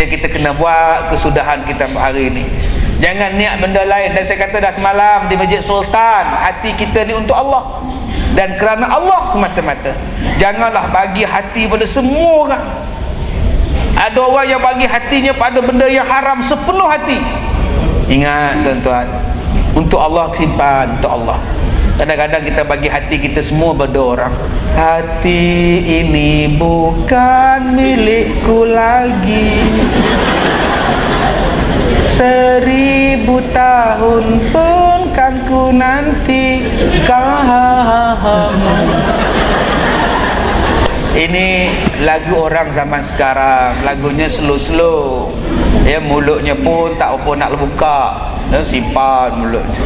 Jadi kita kena buat kesudahan kita hari ini. Jangan niat benda lain dan saya kata dah semalam di Masjid Sultan, hati kita ni untuk Allah dan kerana Allah semata-mata. Janganlah bagi hati pada semua orang. Ada orang yang bagi hatinya pada benda yang haram sepenuh hati. Ingat tuan-tuan, untuk Allah simpan untuk Allah. Kadang-kadang kita bagi hati kita semua pada orang. Hati ini bukan milikku lagi. Seribu tahun pun kan ku nanti kamu. Ini lagu orang zaman sekarang Lagunya slow-slow Ya mulutnya pun tak apa nak buka ya, Simpan mulutnya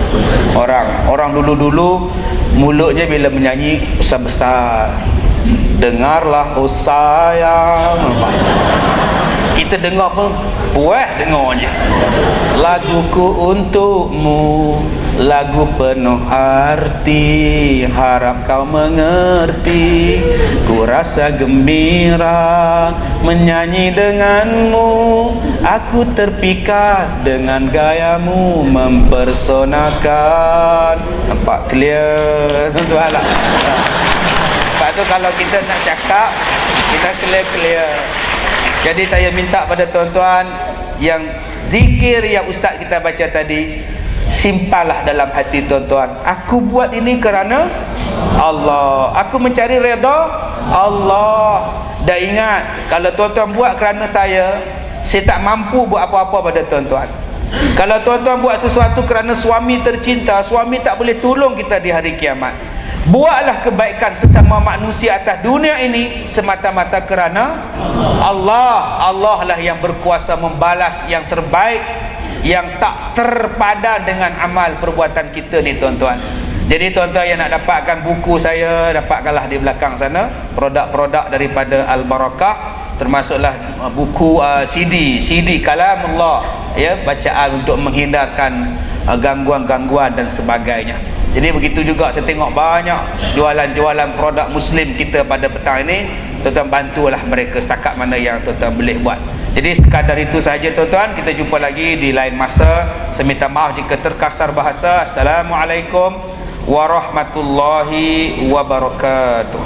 Orang. Orang dulu-dulu Mulutnya bila menyanyi besar-besar. Dengarlah oh sayang. Kita dengar pun Puas dengarnya Laguku untukmu Lagu penuh arti Harap kau mengerti. Ku rasa gembira Menyanyi denganmu. Aku terpikat Dengan gayamu Mempersonakan. Nampak clear? Tuan lah Sebab tu kalau kita nak cakap Kita clear-clear Jadi saya minta pada tuan-tuan Yang zikir yang ustaz kita baca tadi simpanlah dalam hati tuan-tuan. Aku buat ini kerana Allah. Aku mencari redha Allah. Dan ingat kalau tuan-tuan buat kerana saya saya tak mampu buat apa-apa pada tuan-tuan. Kalau tuan-tuan buat sesuatu kerana suami tercinta suami tak boleh tolong kita di hari kiamat. Buatlah kebaikan sesama manusia atas dunia ini semata-mata kerana Allah. Allah lah yang berkuasa membalas yang terbaik yang tak terpadan dengan amal perbuatan kita ni tuan-tuan. Jadi tuan-tuan yang nak dapatkan buku saya dapatkanlah di belakang sana. Produk-produk daripada Al-Barakah termasuklah uh, buku uh, CD CD kalamullah ya bacaan untuk menghindarkan uh, gangguan-gangguan dan sebagainya. Jadi begitu juga saya tengok banyak jualan-jualan produk muslim kita pada petang ini. Tuan-tuan bantulah mereka setakat mana yang tuan-tuan boleh buat jadi sekadar itu saja tuan-tuan. Kita jumpa lagi di lain masa. Saya minta maaf jika terkasar bahasa. Assalamualaikum warahmatullahi wabarakatuh